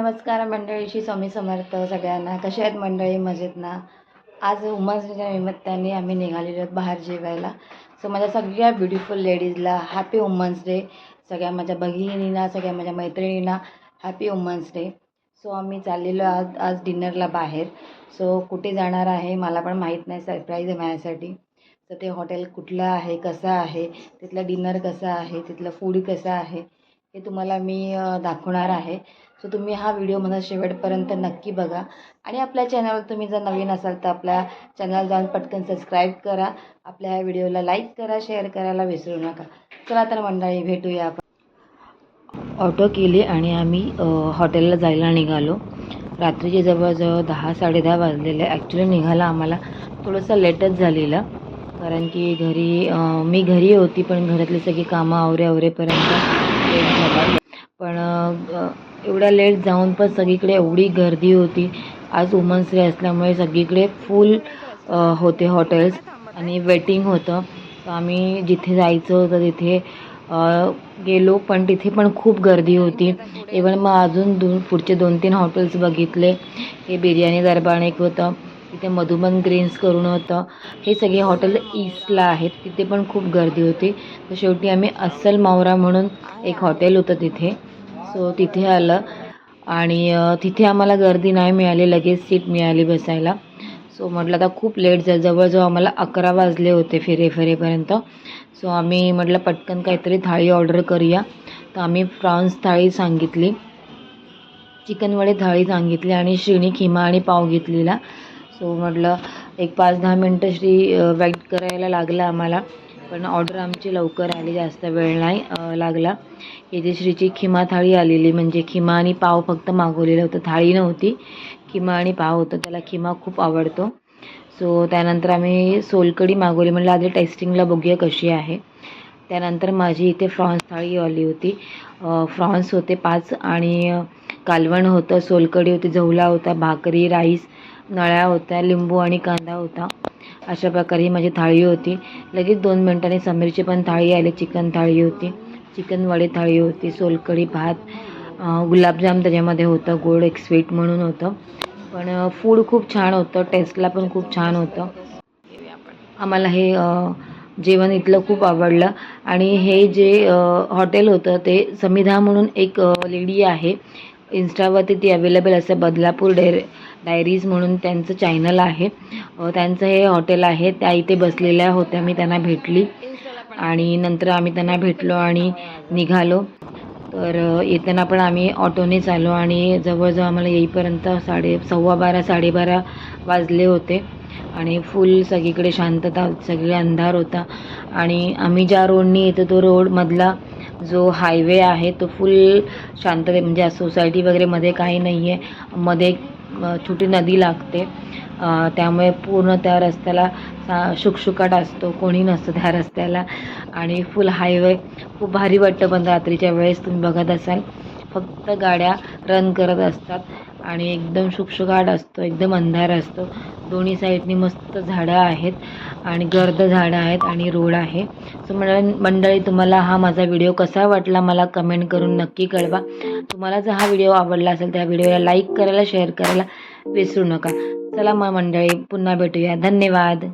नमस्कार मंडळीशी स्वामी समर्थ सगळ्यांना. कशा आहेत मंडळी? मजेत ना? आज वुमन्स डेच्या निमित्ताने आम्ही निघालेलो आहोत बाहेर जेवायला. सो माझ्या सगळ्या ब्युटिफुल लेडीजला हॅपी वुमन्स डे सगळ्या माझ्या भगिनींना सगळ्या माझ्या मैत्रिणींना हॅपी वुमन्स डे सो आम्ही चाललेलो आज आज डिनरला बाहेर. सो कुठे जाणार आहे मला पण माहीत नाही सरप्राईज आहे माझ्यासाठी. तर ते हॉटेल कुठलं आहे कसं आहे तिथलं डिनर कसं आहे तिथलं फूड कसं आहे हे तुम्हाला मी दाखवणार आहे. सो तुम्ही हा व्हिडिओ मला शेवटपर्यंत नक्की बघा. आणि आपल्या चॅनलवर तुम्ही जर नवीन असाल तर आपल्या चॅनल जाऊन पटकन सबस्क्राईब करा. आपल्या ह्या व्हिडिओला लाईक करा शेअर करायला विसरू नका. चला तर मंडळी भेटूया आपण. ऑटो केली आणि आम्ही हॉटेलला जायला निघालो. रात्रीचे जवळजवळ दहा साडेदहा वाजलेले. ॲक्च्युली निघाला आम्हाला थोडंसं लेटच झालेलं. कारण की घरी मी घरी होती पण घरातली सगळी कामं आवरे आवरेपर्यंत लेट झाला. पण एवढ्या लेट जाऊन पण सगळीकडे एवढी गर्दी होती. आज वुमन्स डे असल्यामुळे सगळीकडे फुल होते हॉटेल्स आणि वेटिंग होतं. तर आम्ही जिथे जायचं होतं तिथे गेलो पण तिथे पण खूप गर्दी होती. इवन मग अजून दोन पुढचे दोन तीन हॉटेल्स बघितले. हे बिर्याणी दरबार एक होतं. तिथे मधुबन ग्रीन्स करून होतं. हे सगळे हॉटेल ईस्टला आहेत. तिथे पण खूप गर्दी होती. तर शेवटी आम्ही अस्सल मावरा म्हणून एक हॉटेल होतं तिथे. सो तिथे आलं. आणि तिथे आम्हाला गर्दी नाही मिळाली लगेच सीट मिळाली बसायला. सो म्हटलं आता खूप लेट झालं. जवळजवळ आम्हाला अकरा वाजले होते फेरे फेरेपर्यंत. सो आम्ही म्हटलं पटकन काहीतरी थाळी ऑर्डर करूया. तर आम्ही प्रॉन्स थाळी सांगितली. चिकनवडे थाळी सांगितली आणि श्रीणी खिमा आणि पाव घेतलेला. सो म्हटलं एक पाच दहा मिनटं श्री वेट करायला लागला आम्हाला. पण ऑर्डर आमची लवकर आली जास्त वेळ नाही लागला. इथे श्रीची खिमा थाळी आलेली म्हणजे खिमा आणि पाव फक्त मागवलेलं होतं. थाळी नव्हती खिमा आणि पाव होतं. त्याला खिमा खूप आवडतो. सो त्यानंतर आम्ही सोलकढी मागवली. म्हटलं आधी टेस्टिंगला बघूया कशी आहे. त्यानंतर माझी इथे फ्रॉन्स थाळी आली होती. फ्रॉन्स होते पाच आणि कालवण होतं सोलकढी होती झवला होता भाकरी राईस नळ्या होत्या लिंबू आणि कांदा होता. अशा प्रकारे ही माझी थाळी होती. लगेच दोन मिनटांनी समीरची पण थाळी आली चिकन थाळी होती. चिकन वडे थाळी होती सोलकढी भात गुलाबजाम त्याच्यामध्ये होतं गोड एक स्वीट म्हणून होतं. पण फूड खूप छान होतं टेस्टला पण खूप छान होतं. आम्हाला हे जेवण इथलं खूप आवडलं. आणि हे जे हॉटेल होतं ते समिधा म्हणून एक लेडी आहे. इन्स्टावरती ती अवेलेबल असते बदलापूर डेर डायरीज म्हणून त्यांचं चॅनल आहे. त्यांचं हे हॉटेल आहे. त्या इथे बसलेल्या होत्या. मी त्यांना भेटली. आणि नंतर आम्ही त्यांना भेटलो आणि निघालो. तर येताना पण आम्ही ऑटोनेच आलो आणि जवळजवळ आम्हाला येईपर्यंत साडे सव्वा बारा साडेबारा वाजले होते. आणि फुल सगळीकडे शांतता सगळे अंधार होता. आणि आम्ही ज्या रोडनी येतो तो रोडमधला जो हायवे आहे तो फुल शांतते म्हणजे सोसायटी वगैरे मध्ये काही नाही आहे मध्ये छोटी नदी लागते. त्यामुळे पूर्ण त्या रस्त्याला सा शुकशुकाट असतो कोणी नसतं त्या रस्त्याला. आणि फुल हायवे खूप भारी वाटतं पण रात्रीच्या वेळेस तुम्ही बघत असाल. फक्त गाड्या रन करत असतात आणि एकदम शुकशुकाट असतो एकदम अंधार असतो. दोन्ही साईडनी मस्त झाडं आहेत आणि गर्द झाडं आहेत आणि रोड आहे. सो मंडळी मंडळी तुम्हाला हा माझा व्हिडिओ कसा वाटला मला कमेंट करून नक्की कळवा. तुम्हाला जर हा व्हिडिओ आवडला असेल त्या व्हिडिओला लाईक करायला शेअर करायला विसरू नका. चला मग मंडळी पुन्हा भेटूया. धन्यवाद.